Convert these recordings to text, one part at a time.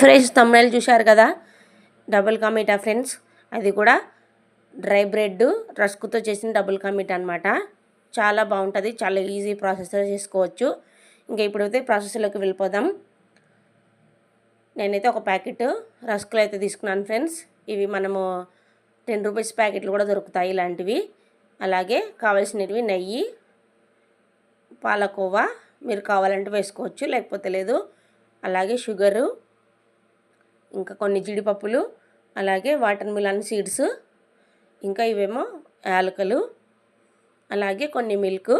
Friends తమ్ముళ్ళు చూశారు కదా? డబుల్ కమిటా ఫ్రెండ్స్. అది కూడా డ్రై బ్రెడ్ రస్కుతో చేసిన డబుల్ కమిట్ అనమాట చాలా బాగుంటుంది. చాలా ఈజీ ప్రాసెస్లో చేసుకోవచ్చు. ఇంకా ఇప్పుడైతే ప్రాసెస్లోకి వెళ్ళిపోదాం. నేనైతే ఒక ప్యాకెట్ రస్కులు అయితే తీసుకున్నాను ఫ్రెండ్స్. ఇవి మనము టెన్ రూపీస్ ప్యాకెట్లు కూడా దొరుకుతాయి ఇలాంటివి. అలాగే కావాల్సినవి నెయ్యి పాలకోవా మీరు కావాలంటే వేసుకోవచ్చు లేకపోతే లేదు. అలాగే షుగరు ఇంకా కొన్ని జీడిపప్పులు అలాగే వాటర్ మిలన్ సీడ్స్ ఇంకా ఇవేమో యాలకలు అలాగే కొన్ని మిల్క్.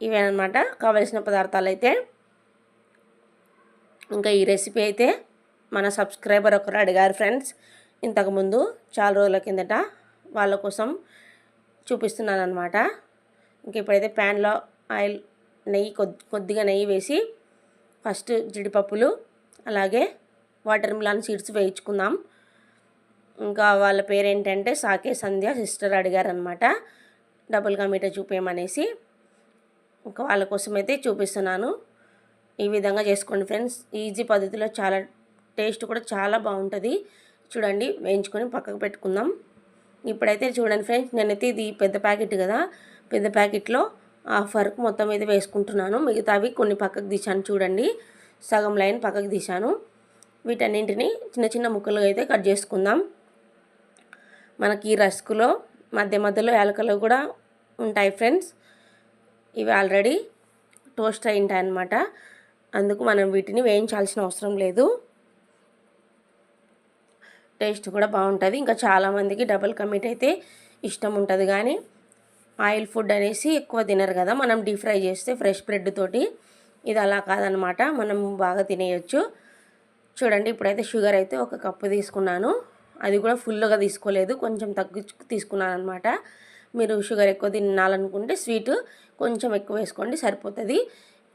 ఇవేనమాట కావలసిన పదార్థాలు అయితే ఇంకా ఈ రెసిపీ అయితే మన సబ్స్క్రైబర్ ఒకరు అడిగారు ఫ్రెండ్స్. ఇంతకుముందు చాలా రోజుల కిందట వాళ్ళ కోసం చూపిస్తున్నాను అనమాట ఇంక ఇప్పుడైతే ప్యాన్లో ఆయిల్ నెయ్యి కొద్ది కొద్దిగా నెయ్యి వేసి ఫస్ట్ జీడిపప్పులు అలాగే వాటర్ మిలాన్ సీడ్స్ వేయించుకుందాం. ఇంకా వాళ్ళ పేరేంటంటే సాకే సంధ్య సిస్టర్ అడిగారనమాట డబుల్గా మీటర్ చూపేయమనేసి ఇంకా వాళ్ళ కోసం అయితే చూపిస్తున్నాను. ఈ విధంగా చేసుకోండి ఫ్రెండ్స్. ఈజీ పద్ధతిలో చాలా టేస్ట్ కూడా చాలా బాగుంటుంది. చూడండి వేయించుకొని పక్కకు పెట్టుకుందాం. ఇప్పుడైతే చూడండి ఫ్రెండ్స్ నేనైతే ఇది పెద్ద ప్యాకెట్ కదా. పెద్ద ప్యాకెట్లో హాఫ్ వరకు మొత్తం మీద వేసుకుంటున్నాను. మిగతావి కొన్ని పక్కకు తీశాను చూడండి. సగం లైన్ పక్కకు తీశాను. వీటన్నింటిని చిన్న చిన్న ముక్కలుగా అయితే కట్ చేసుకుందాం. మనకి రస్కులో మధ్య మధ్యలో యాలకలు కూడా ఉంటాయి ఫ్రెండ్స్. ఇవి ఆల్రెడీ టోస్ట్ అయి ఉంటాయి అన్నమాట అందుకు మనం వీటిని వేయించాల్సిన అవసరం లేదు. టేస్ట్ కూడా బాగుంటుంది. ఇంకా చాలామందికి డబుల్ కమిట్ అయితే ఇష్టం ఉంటుంది కానీ ఆయిల్ ఫుడ్ అనేసి ఎక్కువ తినరు కదా. మనం డీప్ ఫ్రై చేస్తే ఫ్రెష్ బ్రెడ్ తోటి ఇది అలా కాదనమాట. మనం బాగా తినేయచ్చు. చూడండి ఇప్పుడైతే షుగర్ అయితే ఒక కప్పు తీసుకున్నాను. అది కూడా ఫుల్గా తీసుకోలేదు. కొంచెం తగ్గించు తీసుకున్నాను అనమాట మీరు షుగర్ ఎక్కువ తినాలనుకుంటే స్వీట్ కొంచెం ఎక్కువ వేసుకోండి సరిపోతుంది.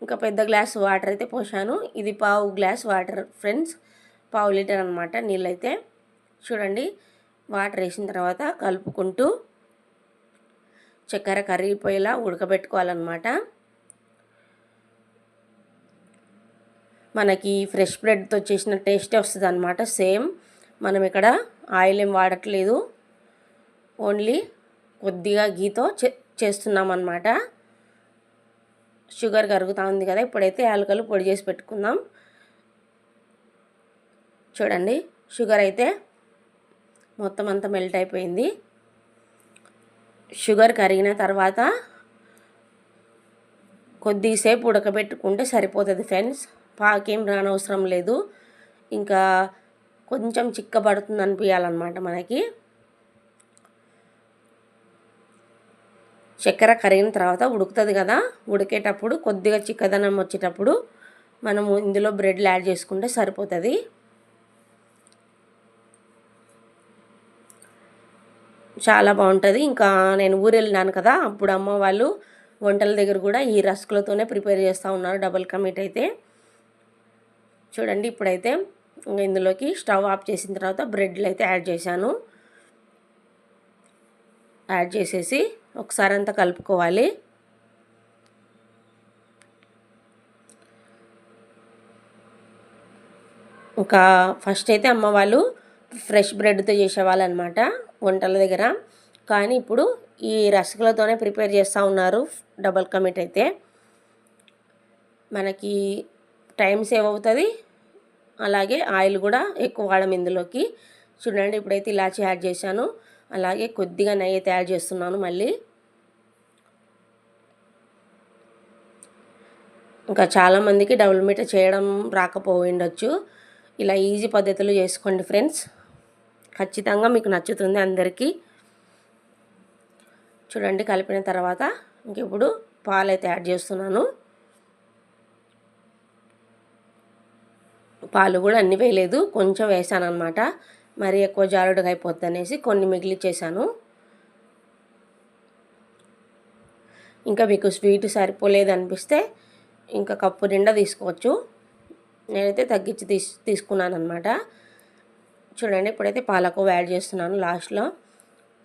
ఇంకా పెద్ద గ్లాస్ వాటర్ అయితే పోసాను. ఇది పావు గ్లాస్ వాటర్ ఫ్రెండ్స్. పావు లీటర్ అనమాట నీళ్ళైతే. చూడండి వాటర్ వేసిన తర్వాత కలుపుకుంటూ చక్కెర కరిగిపోయేలా ఉడకబెట్టుకోవాలన్నమాట. మనకి ఫ్రెష్ బ్రెడ్తో చేసిన టేస్టే వస్తుంది అనమాట సేమ్. మనం ఇక్కడ ఆయిల్ ఏం వాడట్లేదు. ఓన్లీ కొద్దిగా గీతో చే చేస్తున్నాం అనమాట షుగర్ కరుగుతూ ఉంది కదా ఇప్పుడైతే యాలకలు పొడి చేసి పెట్టుకుందాం. చూడండి షుగర్ అయితే మొత్తం అంతా మెల్ట్ అయిపోయింది. షుగర్ కరిగిన తర్వాత కొద్దిసేపు ఉడకబెట్టుకుంటే సరిపోతుంది ఫ్రెండ్స్. పాకేం రానవసరం లేదు. ఇంకా కొంచెం చిక్కబడుతుంది అనిపించాలన్నమాట మనకి. చక్కెర కరిగిన తర్వాత ఉడుకుతుంది కదా ఉడికేటప్పుడు కొద్దిగా చిక్కదనం వచ్చేటప్పుడు మనము ఇందులో బ్రెడ్లు యాడ్ చేసుకుంటే సరిపోతుంది. చాలా బాగుంటుంది. ఇంకా నేను ఊరు వెళ్ళినాను కదా అప్పుడు అమ్మ వాళ్ళు వంటల దగ్గర కూడా ఈ రస్కులతోనే ప్రిపేర్ చేస్తూ ఉన్నారు డబల్ కమిట్ అయితే. చూడండి ఇప్పుడైతే ఇందులోకి స్టవ్ ఆఫ్ చేసిన తర్వాత బ్రెడ్లు అయితే యాడ్ చేశాను. యాడ్ చేసేసి ఒకసారి అంతా కలుపుకోవాలి. ఇంకా ఫస్ట్ అయితే అమ్మ వాళ్ళు ఫ్రెష్ బ్రెడ్తో చేసేవాళ్ళు అనమాట వంటల దగ్గర. కానీ ఇప్పుడు ఈ రసగులతోనే ప్రిపేర్ చేస్తూ ఉన్నారు డబల్ కమిట్ అయితే. మనకి టైం సేవ్ అవుతుంది. అలాగే ఆయిల్ కూడా ఎక్కువ వాడడం ఇందులోకి. చూడండి ఇప్పుడైతే ఇలాచి యాడ్ చేశాను. అలాగే కొద్దిగా నెయ్యి తయారు చేస్తున్నాను మళ్ళీ. ఇంకా చాలామందికి డబుల్ మీటర్ చేయడం రాకపోయిండొచ్చు ఇలా ఈజీ పద్ధతిలో చేసుకోండి ఫ్రెండ్స్. ఖచ్చితంగా మీకు నచ్చుతుంది అందరికీ. చూడండి కలిపిన తర్వాత ఇంక ఇప్పుడు పాలు అయితే యాడ్ చేస్తున్నాను. పాలు కూడా అన్ని వేయలేదు కొంచెం వేసాను అనమాట మరి ఎక్కువ జారుడుగా అయిపోద్ది అనేసి కొన్ని మిగిలిచ్చేసాను. ఇంకా మీకు స్వీట్ సరిపోలేదు అనిపిస్తే ఇంకా కప్పు నిండా తీసుకోవచ్చు. నేనైతే తగ్గించి తీసు తీసుకున్నాను అనమాట చూడండి ఇప్పుడైతే పాలకోవ యాడ్ చేస్తున్నాను. లాస్ట్లో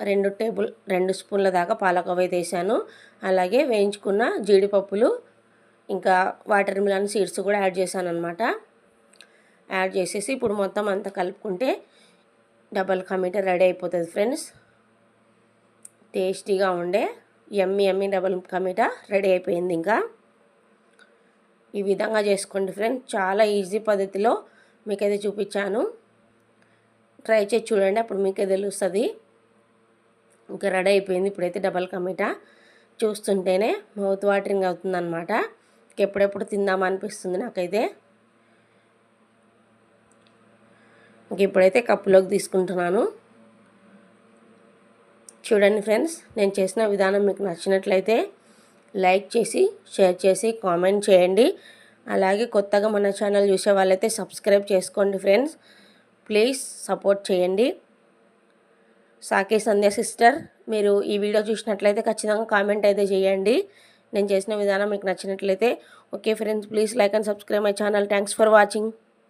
రెండు టేబుల్ రెండు స్పూన్ల దాకా పాలకోవ వేసాను. అలాగే వేయించుకున్న జీడిపప్పులు ఇంకా వాటర్ మిలన్ సీడ్స్ కూడా యాడ్ చేశాను అనమాట యాడ్ చేసేసి ఇప్పుడు మొత్తం అంతా కలుపుకుంటే డబల్ కమీటర్ రెడీ అయిపోతుంది ఫ్రెండ్స్. టేస్టీగా ఉండే ఎమ్మి ఎమ్మి డబల్ కమీటా రెడీ అయిపోయింది ఇంకా. ఈ విధంగా చేసుకోండి ఫ్రెండ్స్. చాలా ఈజీ పద్ధతిలో మీకైతే చూపించాను. ట్రై చేసి చూడండి అప్పుడు మీకే తెలుస్తుంది. ఇంకా రెడీ అయిపోయింది ఇప్పుడైతే డబల్ కమిటా. చూస్తుంటేనే మౌత్ వాటరింగ్ అవుతుందన్నమాట. ఎప్పుడెప్పుడు తిందామా అనిపిస్తుంది నాకైతే. ఇంక ఇప్పుడైతే కప్పులోకి తీసుకుంటున్నాను. చూడండి ఫ్రెండ్స్ నేను చేసిన విధానం మీకు నచ్చినట్లయితే లైక్ చేసి షేర్ చేసి కామెంట్ చేయండి. అలాగే కొత్తగా మన ఛానల్ చూసే వాళ్ళైతే సబ్స్క్రైబ్ చేసుకోండి ఫ్రెండ్స్. ప్లీజ్ సపోర్ట్ చేయండి. సాకే సంధ్య సిస్టర్ మీరు ఈ వీడియో చూసినట్లయితే ఖచ్చితంగా కామెంట్ అయితే చేయండి. నేను చేసిన విధానం మీకు నచ్చినట్లయితే okay friends please like and subscribe my channel. Thanks for watching.